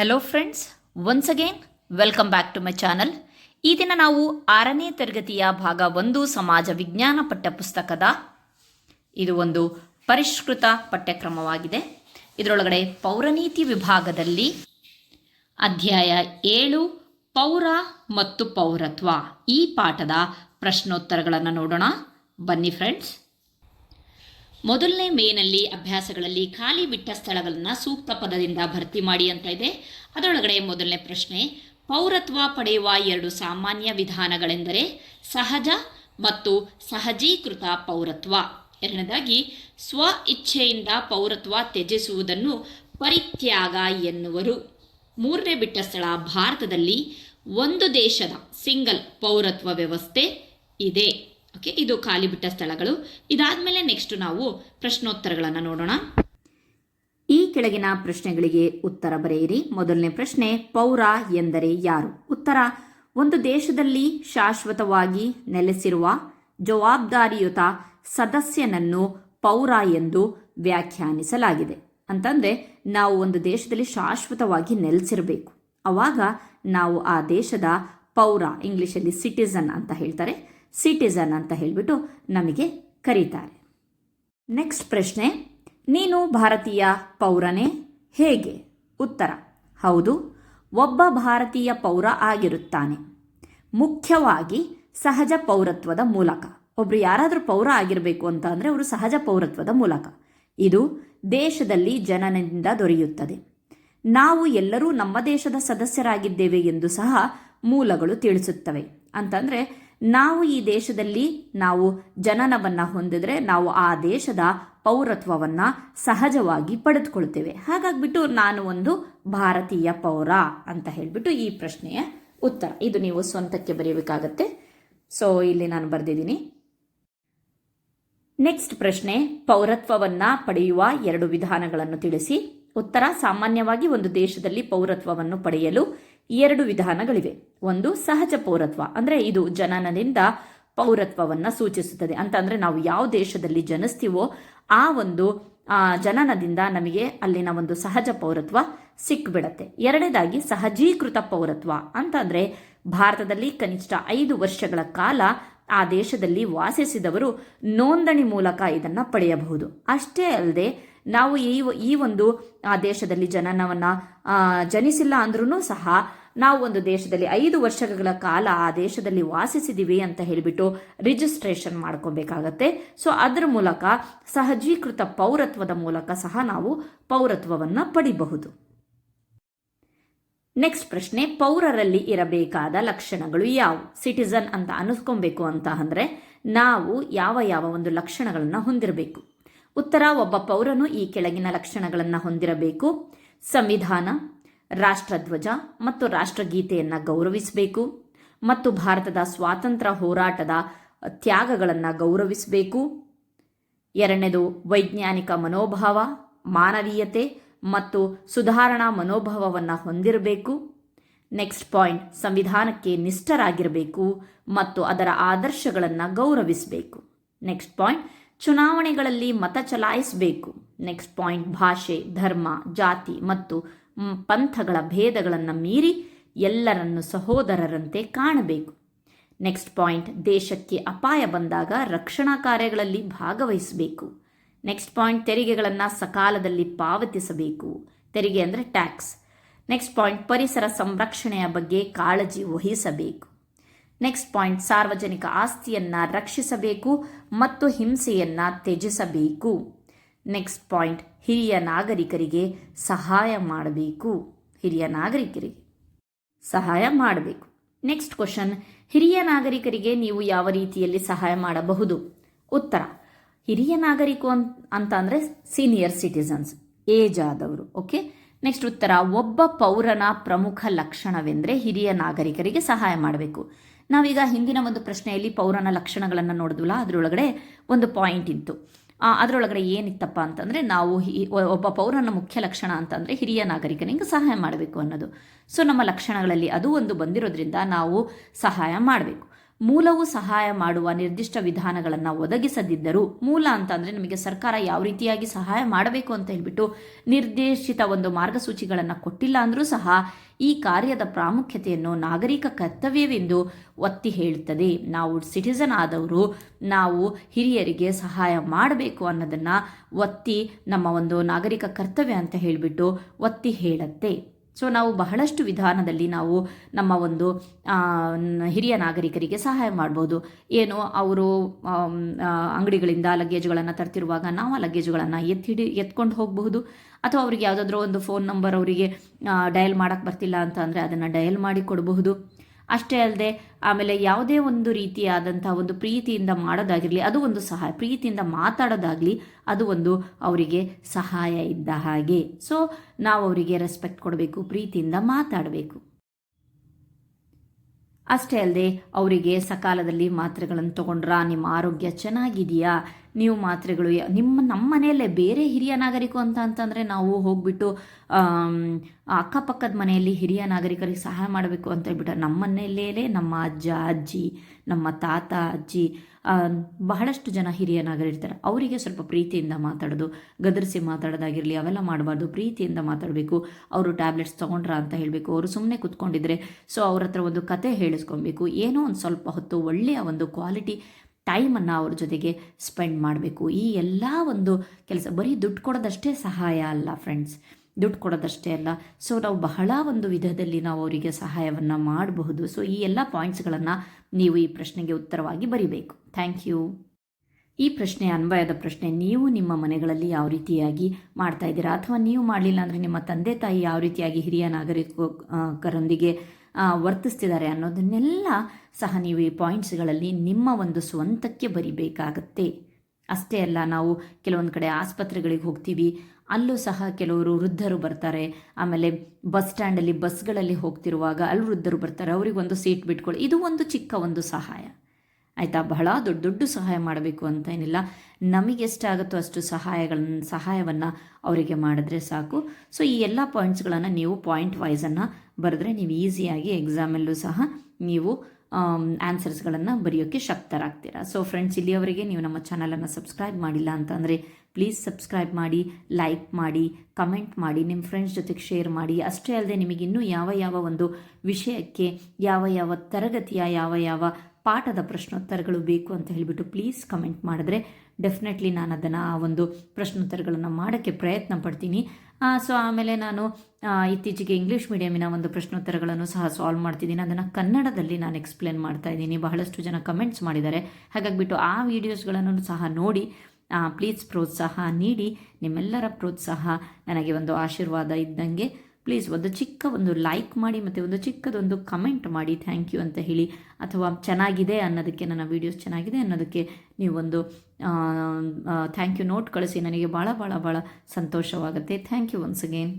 Hello friends once again welcome back to my channel ಈ ದಿನ ನಾವು ಆರನೇ ತರಗತಿಯ ಭಾಗ ಒಂದು ಸಮಾಜ ವಿಜ್ಞಾನ ಪಠ್ಯಪುಸ್ತಕದ ಇದು ಒಂದು ಪರಿಷ್ಕೃತ ಪಠ್ಯಕ್ರಮವಾಗಿದೆ. ಇದರೊಳಗಡೆ ಪೌರನೀತಿ ವಿಭಾಗದಲ್ಲಿ ಅಧ್ಯಾಯ ಏಳು, ಪೌರ ಮತ್ತು ಪೌರತ್ವ ಈ ಪಾಠದ ಪ್ರಶ್ನೋತ್ತರಗಳನ್ನು ನೋಡೋಣ. ಬನ್ನಿ ಫ್ರೆಂಡ್ಸ್ ಮೊದಲನೇ ಮೇನಲ್ಲಿ ಅಭ್ಯಾಸಗಳಲ್ಲಿ ಖಾಲಿ ಬಿಟ್ಟ ಸ್ಥಳಗಳನ್ನು ಸೂಕ್ತ ಪದದಿಂದ ಭರ್ತಿ ಮಾಡಿ ಅಂತ ಇದೆ. ಅದರೊಳಗಡೆ ಮೊದಲನೇ ಪ್ರಶ್ನೆ, ಪೌರತ್ವ ಪಡೆಯುವ ಎರಡು ಸಾಮಾನ್ಯ ವಿಧಾನಗಳೆಂದರೆ ಸಹಜ ಮತ್ತು ಸಹಜೀಕೃತ ಪೌರತ್ವ. ಎರಡನೇದಾಗಿ, ಸ್ವ ಇಚ್ಛೆಯಿಂದ ಪೌರತ್ವ ತ್ಯಜಿಸುವುದನ್ನು ಪರಿತ್ಯಾಗ ಎನ್ನುವರು. ಮೂರನೇ ಬಿಟ್ಟ ಸ್ಥಳ ಭಾರತದಲ್ಲಿ ಒಂದು ದೇಶದ ಸಿಂಗಲ್ ಪೌರತ್ವ ವ್ಯವಸ್ಥೆ ಇದೆ. ಓಕೆ, ಇದು ಖಾಲಿ ಬಿಟ್ಟ ಸ್ಥಳಗಳು. ಇದಾದಮೇಲೆ ನೆಕ್ಸ್ಟ್ ನಾವು ಪ್ರಶ್ನೋತ್ತರಗಳನ್ನು ನೋಡೋಣ. ಈ ಕೆಳಗಿನ ಪ್ರಶ್ನೆಗಳಿಗೆ ಉತ್ತರ ಬರೆಯಿರಿ. ಮೊದಲನೇ ಪ್ರಶ್ನೆ, ಪೌರ ಎಂದರೆ ಯಾರು? ಉತ್ತರ, ಒಂದು ದೇಶದಲ್ಲಿ ಶಾಶ್ವತವಾಗಿ ನೆಲೆಸಿರುವ ಜವಾಬ್ದಾರಿಯುತ ಸದಸ್ಯನನ್ನು ಪೌರ ಎಂದು ವ್ಯಾಖ್ಯಾನಿಸಲಾಗಿದೆ. ಅಂತಂದರೆ, ನಾವು ಒಂದು ದೇಶದಲ್ಲಿ ಶಾಶ್ವತವಾಗಿ ನೆಲೆಸಿರಬೇಕು. ಅವಾಗ ನಾವು ಆ ದೇಶದ ಪೌರ, ಇಂಗ್ಲಿಷಲ್ಲಿ ಸಿಟಿಸನ್ ಅಂತ ಹೇಳ್ತಾರೆ. ಸಿಟಿಸನ್ ಅಂತ ಹೇಳಿಬಿಟ್ಟು ನಮಗೆ ಕರೀತಾರೆ. ನೆಕ್ಸ್ಟ್ ಪ್ರಶ್ನೆ, ನೀನು ಭಾರತೀಯ ಪೌರನೇ? ಹೇಗೆ? ಉತ್ತರ, ಹೌದು, ಒಬ್ಬ ಭಾರತೀಯ ಪೌರ ಆಗಿರುತ್ತಾನೆ. ಮುಖ್ಯವಾಗಿ ಸಹಜ ಪೌರತ್ವದ ಮೂಲಕ. ಒಬ್ರು ಯಾರಾದರೂ ಪೌರ ಆಗಿರಬೇಕು ಅಂತ ಅಂದರೆ ಅವರು ಸಹಜ ಪೌರತ್ವದ ಮೂಲಕ. ಇದು ದೇಶದಲ್ಲಿ ಜನನದಿಂದ ದೊರೆಯುತ್ತದೆ. ನಾವು ಎಲ್ಲರೂ ನಮ್ಮ ದೇಶದ ಸದಸ್ಯರಾಗಿದ್ದೇವೆ ಎಂದು ಸಹ ಮೂಲಗಳು ತಿಳಿಸುತ್ತವೆ. ಅಂತಂದರೆ ನಾವು ಈ ದೇಶದಲ್ಲಿ ನಾವು ಜನನವನ್ನು ಹೊಂದಿದ್ರೆ ನಾವು ಆ ದೇಶದ ಪೌರತ್ವವನ್ನು ಸಹಜವಾಗಿ ಪಡೆದುಕೊಳ್ತೇವೆ. ಹಾಗಾಗ್ಬಿಟ್ಟು ನಾನು ಒಂದು ಭಾರತೀಯ ಪೌರ ಅಂತ ಹೇಳಿಬಿಟ್ಟು ಈ ಪ್ರಶ್ನೆಯ ಉತ್ತರ. ಇದು ನೀವು ಸ್ವಂತಕ್ಕೆ ಬರೆಯಬೇಕಾಗತ್ತೆ. ಸೊ ಇಲ್ಲಿ ನಾನು ಬರೆದಿದ್ದೀನಿ. ನೆಕ್ಸ್ಟ್ ಪ್ರಶ್ನೆ, ಪೌರತ್ವವನ್ನ ಪಡೆಯುವ ಎರಡು ವಿಧಾನಗಳನ್ನು ತಿಳಿಸಿ. ಉತ್ತರ, ಸಾಮಾನ್ಯವಾಗಿ ಒಂದು ದೇಶದಲ್ಲಿ ಪೌರತ್ವವನ್ನು ಪಡೆಯಲು ಎರಡು ವಿಧಾನಗಳಿವೆ. ಒಂದು ಸಹಜ ಪೌರತ್ವ, ಅಂದರೆ ಇದು ಜನನದಿಂದ ಪೌರತ್ವವನ್ನು ಸೂಚಿಸುತ್ತದೆ. ಅಂತ ಅಂದರೆ ನಾವು ಯಾವ ದೇಶದಲ್ಲಿ ಜನಿಸ್ತೀವೋ ಆ ಒಂದು ಜನನದಿಂದ ನಮಗೆ ಅಲ್ಲಿನ ಒಂದು ಸಹಜ ಪೌರತ್ವ ಸಿಕ್ಬಿಡತ್ತೆ. ಎರಡನೇದಾಗಿ ಸಹಜೀಕೃತ ಪೌರತ್ವ. ಅಂತಂದರೆ ಭಾರತದಲ್ಲಿ ಕನಿಷ್ಠ ಐದು ವರ್ಷಗಳ ಕಾಲ ಆ ದೇಶದಲ್ಲಿ ವಾಸಿಸಿದವರು ನೋಂದಣಿ ಮೂಲಕ ಇದನ್ನು ಪಡೆಯಬಹುದು. ಅಷ್ಟೇ ಅಲ್ಲದೆ ನಾವು ಈ ಈ ಒಂದು, ಆ ದೇಶದಲ್ಲಿ ಜನನವನ್ನು ಜನಿಸಿಲ್ಲ ಅಂದ್ರೂ ಸಹ ನಾವು ಒಂದು ದೇಶದಲ್ಲಿ ಐದು ವರ್ಷಗಳ ಕಾಲ ಆ ದೇಶದಲ್ಲಿ ವಾಸಿಸಿದ್ದೀವಿ ಅಂತ ಹೇಳಿಬಿಟ್ಟು ರಿಜಿಸ್ಟ್ರೇಷನ್ ಮಾಡ್ಕೋಬೇಕಾಗತ್ತೆ. ಸೊ ಅದರ ಮೂಲಕ ಸಹಜೀಕೃತ ಪೌರತ್ವದ ಮೂಲಕ ಸಹ ನಾವು ಪೌರತ್ವವನ್ನು ಪಡಿಬಹುದು. ನೆಕ್ಸ್ಟ್ ಪ್ರಶ್ನೆ, ಪೌರರಲ್ಲಿ ಇರಬೇಕಾದ ಲಕ್ಷಣಗಳು ಯಾವುವು ಸಿಟಿಸನ್ ಅಂತ ಅನಿಸ್ಕೊಬೇಕು ಅಂತ ಅಂದರೆ ನಾವು ಯಾವ ಯಾವ ಒಂದು ಲಕ್ಷಣಗಳನ್ನು ಹೊಂದಿರಬೇಕು. ಉತ್ತರ, ಒಬ್ಬ ಪೌರನು ಈ ಕೆಳಗಿನ ಲಕ್ಷಣಗಳನ್ನು ಹೊಂದಿರಬೇಕು. ಸಂವಿಧಾನ ರಾಷ್ಟ್ರಧ್ವಜ ಮತ್ತು ರಾಷ್ಟ್ರಗೀತೆಯನ್ನು ಗೌರವಿಸಬೇಕು ಮತ್ತು ಭಾರತದ ಸ್ವಾತಂತ್ರ್ಯ ಹೋರಾಟದ ತ್ಯಾಗಗಳನ್ನು ಗೌರವಿಸಬೇಕು. ಎರಡನೇದು, ವೈಜ್ಞಾನಿಕ ಮನೋಭಾವ, ಮಾನವೀಯತೆ ಮತ್ತು ಸುಧಾರಣಾ ಮನೋಭಾವವನ್ನು ಹೊಂದಿರಬೇಕು. ನೆಕ್ಸ್ಟ್ ಪಾಯಿಂಟ್, ಸಂವಿಧಾನಕ್ಕೆ ನಿಷ್ಠರಾಗಿರಬೇಕು ಮತ್ತು ಅದರ ಆದರ್ಶಗಳನ್ನು ಗೌರವಿಸಬೇಕು. ನೆಕ್ಸ್ಟ್ ಪಾಯಿಂಟ್, ಚುನಾವಣೆಗಳಲ್ಲಿ ಮತ ಚಲಾಯಿಸಬೇಕು. ನೆಕ್ಸ್ಟ್ ಪಾಯಿಂಟ್, ಭಾಷೆ, ಧರ್ಮ, ಜಾತಿ ಮತ್ತು ಪಂಥಗಳ ಭೇದಗಳನ್ನು ಮೀರಿ ಎಲ್ಲರನ್ನು ಸಹೋದರರಂತೆ ಕಾಣಬೇಕು. ನೆಕ್ಸ್ಟ್ ಪಾಯಿಂಟ್ ದೇಶಕ್ಕೆ ಅಪಾಯ ಬಂದಾಗ ರಕ್ಷಣಾ ಕಾರ್ಯಗಳಲ್ಲಿ ಭಾಗವಹಿಸಬೇಕು. ನೆಕ್ಸ್ಟ್ ಪಾಯಿಂಟ್ ತೆರಿಗೆಗಳನ್ನು ಸಕಾಲದಲ್ಲಿ ಪಾವತಿಸಬೇಕು. ತೆರಿಗೆ ಅಂದರೆ ಟ್ಯಾಕ್ಸ್ ನೆಕ್ಸ್ಟ್ ಪಾಯಿಂಟ್ ಪರಿಸರ ಸಂರಕ್ಷಣೆಯ ಬಗ್ಗೆ ಕಾಳಜಿ ವಹಿಸಬೇಕು. ನೆಕ್ಸ್ಟ್ ಪಾಯಿಂಟ್ ಸಾರ್ವಜನಿಕ ಆಸ್ತಿಯನ್ನು ರಕ್ಷಿಸಬೇಕು ಮತ್ತು ಹಿಂಸೆಯನ್ನು ತ್ಯಜಿಸಬೇಕು. ನೆಕ್ಸ್ಟ್ ಪಾಯಿಂಟ್ ಹಿರಿಯ ನಾಗರಿಕರಿಗೆ ಸಹಾಯ ಮಾಡಬೇಕು. ಹಿರಿಯ ನಾಗರಿಕರಿಗೆ ಸಹಾಯ ಮಾಡಬೇಕು. ನೆಕ್ಸ್ಟ್ ಕ್ವಶನ್ ಹಿರಿಯ ನಾಗರಿಕರಿಗೆ ನೀವು ಯಾವ ರೀತಿಯಲ್ಲಿ ಸಹಾಯ ಮಾಡಬಹುದು? ಉತ್ತರ. ಹಿರಿಯ ನಾಗರಿಕ ಅಂತ ಅಂದರೆ ಸೀನಿಯರ್ ಸಿಟಿಸನ್ಸ್ ಏಜ್ ಆದವರು ಓಕೆ ನೆಕ್ಸ್ಟ್ ಉತ್ತರ. ಒಬ್ಬ ಪೌರನ ಪ್ರಮುಖ ಲಕ್ಷಣವೆಂದರೆ ಹಿರಿಯ ನಾಗರಿಕರಿಗೆ ಸಹಾಯ ಮಾಡಬೇಕು. ನಾವೀಗ ಹಿಂದಿನ ಒಂದು ಪ್ರಶ್ನೆಯಲ್ಲಿ ಪೌರನ ಲಕ್ಷಣಗಳನ್ನು ನೋಡಿದ್ವಲ್ಲ, ಅದರೊಳಗಡೆ ಒಂದು ಪಾಯಿಂಟ್ ಇತ್ತು. ಅದರೊಳಗಡೆ ಏನಿತ್ತಪ್ಪ ಅಂತಂದರೆ ನಾವು ಒಬ್ಬ ಪೌರನ ಮುಖ್ಯ ಲಕ್ಷಣ ಅಂತಂದರೆ ಹಿರಿಯ ನಾಗರಿಕನಿಗೆ ಸಹಾಯ ಮಾಡಬೇಕು ಅನ್ನೋದು. ಸೊ, ನಮ್ಮ ಲಕ್ಷಣಗಳಲ್ಲಿ ಅದು ಒಂದು ಬಂದಿರೋದ್ರಿಂದ ನಾವು ಸಹಾಯ ಮಾಡಬೇಕು. ಮೂಲವು ಸಹಾಯ ಮಾಡುವ ನಿರ್ದಿಷ್ಟ ವಿಧಾನಗಳನ್ನು ಒದಗಿಸದಿದ್ದರೂ ಮೂಲ ಅಂತ ಅಂದರೆ ನಮಗೆ ಸರ್ಕಾರ ಯಾವ ರೀತಿಯಾಗಿ ಸಹಾಯ ಮಾಡಬೇಕು ಅಂತ ಹೇಳಿಬಿಟ್ಟು ನಿರ್ದೇಶಿತ ಒಂದು ಮಾರ್ಗಸೂಚಿಗಳನ್ನು ಕೊಟ್ಟಿಲ್ಲ ಅಂದರೂ ಸಹ ಈ ಕಾರ್ಯದ ಪ್ರಾಮುಖ್ಯತೆಯನ್ನು ನಾಗರಿಕ ಕರ್ತವ್ಯವೆಂದು ಒತ್ತಿ ಹೇಳುತ್ತದೆ. ನಾವು ಸಿಟಿಸನ್ ಆದವರು ನಾವು ಹಿರಿಯರಿಗೆ ಸಹಾಯ ಮಾಡಬೇಕು ಅನ್ನೋದನ್ನು ಒತ್ತಿ ನಮ್ಮ ಒಂದು ನಾಗರಿಕ ಕರ್ತವ್ಯ ಅಂತ ಹೇಳಿಬಿಟ್ಟು ಒತ್ತಿ ಹೇಳುತ್ತೆ. ಸೊ ನಾವು ಬಹಳಷ್ಟು ವಿಧಾನದಲ್ಲಿ ನಾವು ನಮ್ಮ ಒಂದು ಹಿರಿಯ ನಾಗರಿಕರಿಗೆ ಸಹಾಯ ಮಾಡ್ಬೋದು. ಏನು, ಅವರು ಅಂಗಡಿಗಳಿಂದ ಲಗೇಜ್ಗಳನ್ನು ತರ್ತಿರುವಾಗ ನಾವು ಆ ಲಗೇಜ್ಗಳನ್ನು ಎತ್ತಿಡಿ ಎತ್ಕೊಂಡು ಹೋಗಬಹುದು. ಅಥವಾ ಅವ್ರಿಗೆ ಯಾವುದಾದ್ರೂ ಒಂದು ಫೋನ್ ನಂಬರ್ ಅವರಿಗೆ ಡಯಲ್ ಮಾಡೋಕ್ಕೆ ಬರ್ತಿಲ್ಲ ಅಂತ ಅಂದರೆ ಅದನ್ನು ಡಯಲ್ ಮಾಡಿ ಕೊಡಬಹುದು. ಅಷ್ಟೇ ಅಲ್ಲದೆ ಆಮೇಲೆ ಯಾವುದೇ ಒಂದು ರೀತಿಯಾದಂಥ ಒಂದು ಪ್ರೀತಿಯಿಂದ ಮಾಡೋದಾಗಿರಲಿ, ಅದು ಒಂದು ಸಹಾಯ, ಪ್ರೀತಿಯಿಂದ ಮಾತಾಡೋದಾಗಲಿ ಅದು ಒಂದು ಅವರಿಗೆ ಸಹಾಯ ಇದ್ದ ಹಾಗೆ. ಸೊ ನಾವು ಅವರಿಗೆ ರೆಸ್ಪೆಕ್ಟ್ ಕೊಡಬೇಕು, ಪ್ರೀತಿಯಿಂದ ಮಾತಾಡಬೇಕು. ಅಷ್ಟೇ ಅಲ್ಲದೆ ಅವರಿಗೆ ಸಕಾಲದಲ್ಲಿ ಮಾತ್ರೆಗಳನ್ನು ತಗೊಂಡ್ರಾ, ನಿಮ್ಮ ಆರೋಗ್ಯ ಚೆನ್ನಾಗಿದೆಯಾ? ನೀವು ಮಾತ್ರೆಗಳು ನಿಮ್ಮ ನಮ್ಮ ಮನೆಯಲ್ಲೇ ಬೇರೆ ಹಿರಿಯ ನಾಗರಿಕ ಅಂತ ಅಂತಂದರೆ ನಾವು ಹೋಗ್ಬಿಟ್ಟು ಅಕ್ಕಪಕ್ಕದ ಮನೆಯಲ್ಲಿ ಹಿರಿಯ ನಾಗರಿಕರಿಗೆ ಸಹಾಯ ಮಾಡಬೇಕು ಅಂತ ಹೇಳ್ಬಿಟ್ಟು ನಮ್ಮ ಮನೆಯಲ್ಲೇ ನಮ್ಮ ಅಜ್ಜ, ಅಜ್ಜಿ, ನಮ್ಮ ತಾತ, ಅಜ್ಜಿ ಬಹಳಷ್ಟು ಜನ ಹಿರಿಯ ನಾಗರಿರ್ತಾರೆ ಅವರಿಗೆ ಸ್ವಲ್ಪ ಪ್ರೀತಿಯಿಂದ ಮಾತಾಡೋದು, ಗದರಿಸಿ ಮಾತಾಡೋದಾಗಿರಲಿ, ಅವೆಲ್ಲ ಮಾಡಬಾರ್ದು, ಪ್ರೀತಿಯಿಂದ ಮಾತಾಡಬೇಕು. ಅವರು ಟ್ಯಾಬ್ಲೆಟ್ಸ್ ತೊಗೊಂಡ್ರ ಅಂತ ಹೇಳಬೇಕು. ಅವರು ಸುಮ್ಮನೆ ಕುತ್ಕೊಂಡಿದ್ರೆ, ಸೊ ಅವ್ರ ಹತ್ರ ಒಂದು ಕತೆ ಹೇಳಿಸ್ಕೊಬೇಕು. ಏನೋ ಒಂದು ಸ್ವಲ್ಪ ಹೊತ್ತು ಒಳ್ಳೆಯ ಒಂದು ಕ್ವಾಲಿಟಿ ಟೈಮನ್ನು ಅವ್ರ ಜೊತೆಗೆ ಸ್ಪೆಂಡ್ ಮಾಡಬೇಕು. ಈ ಎಲ್ಲ ಒಂದು ಕೆಲಸ, ಬರೀ ದುಡ್ಡು ಕೊಡೋದಷ್ಟೇ ಸಹಾಯ ಅಲ್ಲ ಫ್ರೆಂಡ್ಸ್. ದುಡ್ಡು ಕೊಡೋದಷ್ಟೇ ಅಲ್ಲ. ಸೊ, ನಾವು ಬಹಳ ಒಂದು ವಿಧದಲ್ಲಿ ನಾವು ಅವರಿಗೆ ಸಹಾಯವನ್ನು ಮಾಡಬಹುದು. ಸೊ, ಈ ಎಲ್ಲ ಪಾಯಿಂಟ್ಸ್ಗಳನ್ನು ನೀವು ಈ ಪ್ರಶ್ನೆಗೆ ಉತ್ತರವಾಗಿ ಬರಿಬೇಕು. Thank you. ಈ ಪ್ರಶ್ನೆ, ಅನ್ವಯದ ಪ್ರಶ್ನೆ, ನೀವು ನಿಮ್ಮ ಮನೆಗಳಲ್ಲಿ ಯಾವ ರೀತಿಯಾಗಿ ಮಾಡ್ತಾ ಇದ್ದೀರಾ? ಅಥವಾ ನೀವು ಮಾಡಲಿಲ್ಲ ಅಂದರೆ ನಿಮ್ಮ ತಂದೆ ತಾಯಿ ಯಾವ ರೀತಿಯಾಗಿ ಹಿರಿಯ ನಾಗರಿಕರೊಂದಿಗೆ ವರ್ತಿಸ್ತಿದ್ದಾರೆ ಅನ್ನೋದನ್ನೆಲ್ಲ ಸಹ ನೀವು ಈ ಪಾಯಿಂಟ್ಸ್ಗಳಲ್ಲಿ ನಿಮ್ಮ ಒಂದು ಸ್ವಂತಕ್ಕೆ ಬರಿಬೇಕಾಗತ್ತೆ. ಅಷ್ಟೇ ಅಲ್ಲ, ನಾವು ಕೆಲವೊಂದು ಕಡೆ ಆಸ್ಪತ್ರೆಗಳಿಗೆ ಹೋಗ್ತೀವಿ, ಅಲ್ಲೂ ಸಹ ಕೆಲವರು ವೃದ್ಧರು ಬರ್ತಾರೆ, ಆಮೇಲೆ ಬಸ್ ಸ್ಟ್ಯಾಂಡಲ್ಲಿ ಬಸ್ಗಳಲ್ಲಿ ಹೋಗ್ತಿರುವಾಗ ಅಲ್ಲಿ ವೃದ್ಧರು ಬರ್ತಾರೆ, ಅವರಿಗೊಂದು ಸೀಟ್ ಬಿಟ್ಕೊಳ್ಳಿ ಇದು ಒಂದು ಚಿಕ್ಕ ಒಂದು ಸಹಾಯ. ಆಯಿತಾ? ಬಹಳ ದೊಡ್ಡ ದೊಡ್ಡ ಸಹಾಯ ಮಾಡಬೇಕು ಅಂತ ಏನಿಲ್ಲ. ನಮಗೆ ಎಷ್ಟಾಗುತ್ತೋ ಅಷ್ಟು ಸಹಾಯಗಳನ್ನ ಸಹಾಯವನ್ನು ಅವರಿಗೆ ಮಾಡಿದ್ರೆ ಸಾಕು. ಸೊ ಈ ಎಲ್ಲ ಪಾಯಿಂಟ್ಸ್ಗಳನ್ನು ನೀವು ಪಾಯಿಂಟ್ ವೈಸನ್ನು ಬರೆದ್ರೆ ನೀವು ಈಸಿಯಾಗಿ ಎಕ್ಸಾಮಲ್ಲೂ ಸಹ ನೀವು ಆನ್ಸರ್ಸ್ಗಳನ್ನು ಬರೆಯೋಕ್ಕೆ ಶಕ್ತರಾಗ್ತೀರಾ. ಸೊ ಫ್ರೆಂಡ್ಸ್ ಇಲ್ಲಿಯವರೆಗೆ ನೀವು ನಮ್ಮ ಚಾನಲನ್ನು ಸಬ್ಸ್ಕ್ರೈಬ್ ಮಾಡಿಲ್ಲ ಅಂತಂದರೆ ಪ್ಲೀಸ್ ಸಬ್ಸ್ಕ್ರೈಬ್ ಮಾಡಿ ಲೈಕ್ ಮಾಡಿ ಕಮೆಂಟ್ ಮಾಡಿ ನಿಮ್ಮ ಫ್ರೆಂಡ್ಸ್ ಜೊತೆಗೆ ಶೇರ್ ಮಾಡಿ. ಅಷ್ಟೇ ಅಲ್ಲದೆ ನಿಮಗೆ ಇನ್ನೂ ಯಾವ ಯಾವ ಒಂದು ವಿಷಯಕ್ಕೆ, ಯಾವ ಯಾವ ತರಗತಿಯ, ಯಾವ ಯಾವ ಪಾಠದ ಪ್ರಶ್ನೋತ್ತರಗಳು ಬೇಕು ಅಂತ ಹೇಳಿಬಿಟ್ಟು ಪ್ಲೀಸ್ ಕಮೆಂಟ್ ಮಾಡಿದ್ರೆ ಡೆಫಿನೆಟ್ಲಿ ನಾನು ಅದನ್ನು, ಆ ಒಂದು ಪ್ರಶ್ನೋತ್ತರಗಳನ್ನು ಮಾಡೋಕ್ಕೆ ಪ್ರಯತ್ನ ಪಡ್ತೀನಿ. ಸೊ ಆಮೇಲೆ ನಾನು ಇತ್ತೀಚೆಗೆ ಇಂಗ್ಲೀಷ್ ಮೀಡಿಯಮಿನ ಒಂದು ಪ್ರಶ್ನೋತ್ತರಗಳನ್ನು ಸಹ ಸಾಲ್ವ್ ಮಾಡ್ತಿದ್ದೀನಿ. ಅದನ್ನು ಕನ್ನಡದಲ್ಲಿ ನಾನು ಎಕ್ಸ್ಪ್ಲೇನ್ ಮಾಡ್ತಾ ಇದ್ದೀನಿ. ಬಹಳಷ್ಟು ಜನ ಕಮೆಂಟ್ಸ್ ಮಾಡಿದ್ದಾರೆ. ಹಾಗಾಗಿಬಿಟ್ಟು ಆ ವಿಡಿಯೋಸ್ಗಳನ್ನು ಸಹ ನೋಡಿ ಪ್ಲೀಸ್ ಪ್ರೋತ್ಸಾಹ ನೀಡಿ, ನಿಮ್ಮೆಲ್ಲರ ಪ್ರೋತ್ಸಾಹ ನನಗೆ ಒಂದು ಆಶೀರ್ವಾದ ಇದ್ದಂಗೆ. ಪ್ಲೀಸ್ ಒಂದು ಚಿಕ್ಕ ಒಂದು ಲೈಕ್ ಮಾಡಿ ಮತ್ತು ಒಂದು ಚಿಕ್ಕದೊಂದು ಕಮೆಂಟ್ ಮಾಡಿ. ಥ್ಯಾಂಕ್ ಯು ಅಂತ ಹೇಳಿ. ಅಥವಾ ಚೆನ್ನಾಗಿದೆ ಅನ್ನೋದಕ್ಕೆ ನನ್ನ ವೀಡಿಯೋಸ್ ಚೆನ್ನಾಗಿದೆ ಅನ್ನೋದಕ್ಕೆ ನೀವು ಒಂದು ಥ್ಯಾಂಕ್ ಯು ನೋಟ್ ಕಳಿಸಿ. ನನಗೆ ಭಾಳ ಭಾಳ ಭಾಳ ಸಂತೋಷವಾಗುತ್ತೆ. Thank you once again